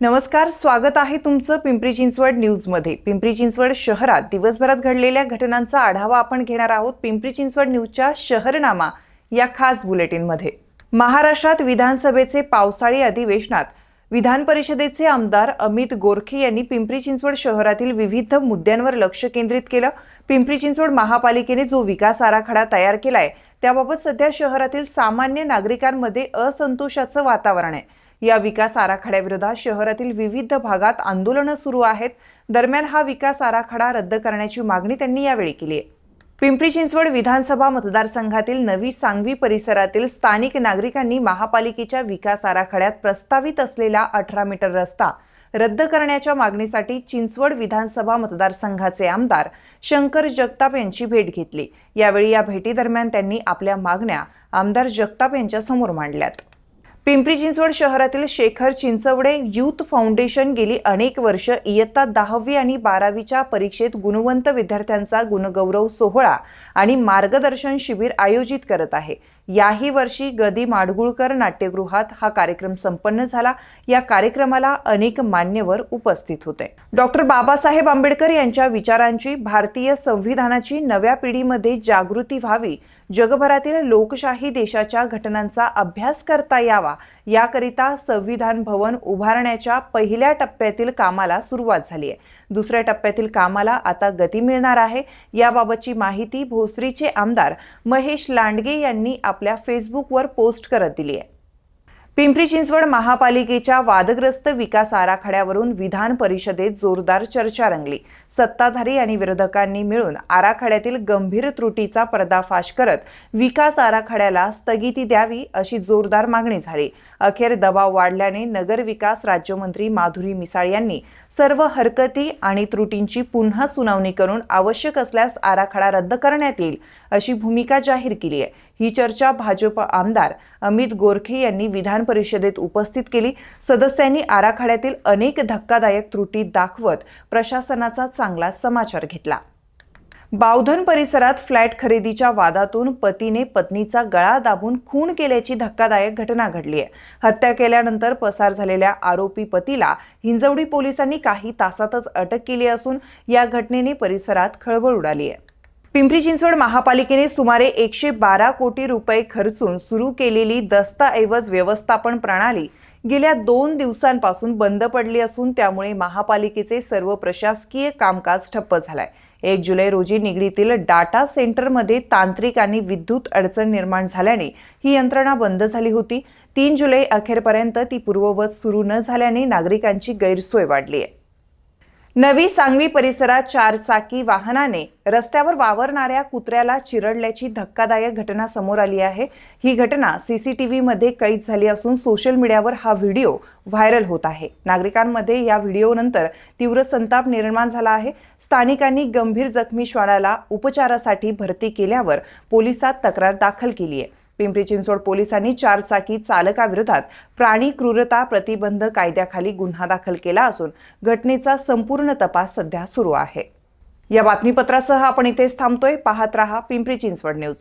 नमस्कार स्वागत आहे तुमचं पिंपरी चिंचवड न्यूजमध्ये. पिंपरी चिंचवड शहरात दिवसभरात घडलेल्या घटनांचा आढावा आपण घेणार आहोत पिंपरी चिंचवड न्यूजच्या शहरनामा या खास बुलेटिनमध्ये. महाराष्ट्रात विधानसभेचे पावसाळी अधिवेशनात विधान परिषदेचे आमदार अमित गोरखे यांनी पिंपरी चिंचवड शहरातील विविध मुद्द्यांवर लक्ष केंद्रित केलं. पिंपरी चिंचवड महापालिकेने जो विकास आराखडा तयार केलाय त्याबाबत सध्या शहरातील सामान्य नागरिकांमध्ये असंतोषाचं वातावरण आहे. या विकास आराखड्याविरोधात शहरातील विविध भागात आंदोलनं सुरू आहेत. दरम्यान हा विकास आराखडा रद्द करण्याची मागणी त्यांनी यावेळी केली आहे. पिंपरी चिंचवड विधानसभा मतदारसंघातील नवी सांगवी परिसरातील स्थानिक नागरिकांनी महापालिकेच्या विकास आराखड्यात प्रस्तावित असलेला अठरा मीटर रस्ता रद्द करण्याच्या मागणीसाठी चिंचवड विधानसभा मतदारसंघाचे आमदार शंकर जगताप यांची भेट घेतली. यावेळी या भेटीदरम्यान त्यांनी आपल्या मागण्या आमदार जगताप यांच्या समोर मांडल्यात. पिंपरी चिंचवड शहरातील शेखर चिंचवडे युथ फाउंडेशन गेली अनेक वर्ष इयत्ता दहावी आणि बारावीच्या परीक्षेत गुणवंत विद्यार्थ्यांचा गुणगौरव सोहळा आणि मार्गदर्शन शिबिर आयोजित करत आहे. याही वर्षी गदी माडगुळकर नाट्यगृहात हा कार्यक्रम संपन्न झाला. या कार्यक्रमाला अनेक मान्यवर उपस्थित होते. डॉक्टर बाबासाहेब आंबेडकर यांच्या विचारांची भारतीय संविधानाची नव्या पिढीमध्ये जागृती व्हावी जगभरातील लोकशाही देशाच्या घटनांचा अभ्यास करता यावा याकरिता संविधान भवन उभारण्याच्या पहिल्या टप्प्यातील कामाला सुरुवात झाली आहे. दुसऱ्या टप्प्यातील कामाला आता गती मिळणार आहे. याबाबतची माहिती भोसरीचे आमदार महेश लांडगे यांनी आपल्या फेसबुकवर पोस्ट करत दिली आहे. पिंपरी चिंचवड महापालिकेच्या वादग्रस्त विकास आराखड्यावरून विधान परिषदेत जोरदार चर्चा रंगली. सत्ताधारी आणि विरोधकांनी मिळून आराखड्यातील गंभीर त्रुटीचा पर्दाफाश करत विकास आराखड्याला स्थगिती द्यावी अशी जोरदार मागणी झाली. अखेर दबाव वाढल्याने नगरविकास राज्यमंत्री माधुरी मिसाळ यांनी सर्व हरकती आणि त्रुटींची पुन्हा सुनावणी करून आवश्यक असल्यास आराखडा रद्द करण्यात येईल अशी भूमिका जाहीर केली आहे. ही चर्चा भाजप आमदार अमित गोरखे यांनी विधान परिषदेत उपस्थित केली. सदस्यांनी आराखड्यातील अनेक धक्कादायक त्रुटी दाखवत प्रशासनाचा चांगला समाचार घेतला. बावधन परिसरात फ्लॅट खरेदीच्या वादातून पतीने पत्नीचा गळा दाबून खून केल्याची धक्कादायक घटना घडली आहे. हत्या केल्यानंतर पसार झालेल्या आरोपी पतीला हिंजवडी पोलिसांनी काही तासातच अटक केली असून या घटनेने परिसरात खळबळ उडाली आहे. पिंपरी चिंचवड महापालिकेने सुमारे एकशे बारा कोटी रुपये खर्चून सुरू केलेली दस्तऐवज व्यवस्थापन प्रणाली गेल्या दोन दिवसांपासून बंद पडली असून त्यामुळे महापालिकेचे सर्व प्रशासकीय कामकाज ठप्प झालाय. एक जुलै रोजी निगडीतील डाटा सेंटरमध्ये तांत्रिक आणि विद्युत अडचण निर्माण झाल्याने ही यंत्रणा बंद झाली होती. तीन जुलै अखेरपर्यंत ती पूर्ववत सुरू न झाल्याने नागरिकांची गैरसोय वाढली आहे. नवी सांगवी परिसरात चारचाकी वाहनाने रस्त्यावर वावरणाऱ्या कुत्र्याला चिरडल्याची धक्कादायक घटना समोर आली आहे. ही घटना सीसीटीव्हीमध्ये कैद झाली असून सोशल मीडियावर हा व्हिडिओ व्हायरल होत आहे. नागरिकांमध्ये या व्हिडिओनंतर तीव्र संताप निर्माण झाला आहे. स्थानिकांनी गंभीर जखमी श्वानाला उपचारासाठी भरती केल्यावर पोलिसात तक्रार दाखल केली आहे. पिंपरी चिंचवड पोलिसांनी चारचाकी चालकाविरोधात प्राणी क्रूरता प्रतिबंध कायद्याखाली गुन्हा दाखल केला असून घटनेचा संपूर्ण तपास सध्या सुरू आहे. या बातमीपत्रासह आपण इथेच थांबतोय. पाहत रहा पिंपरी चिंचवड न्यूज.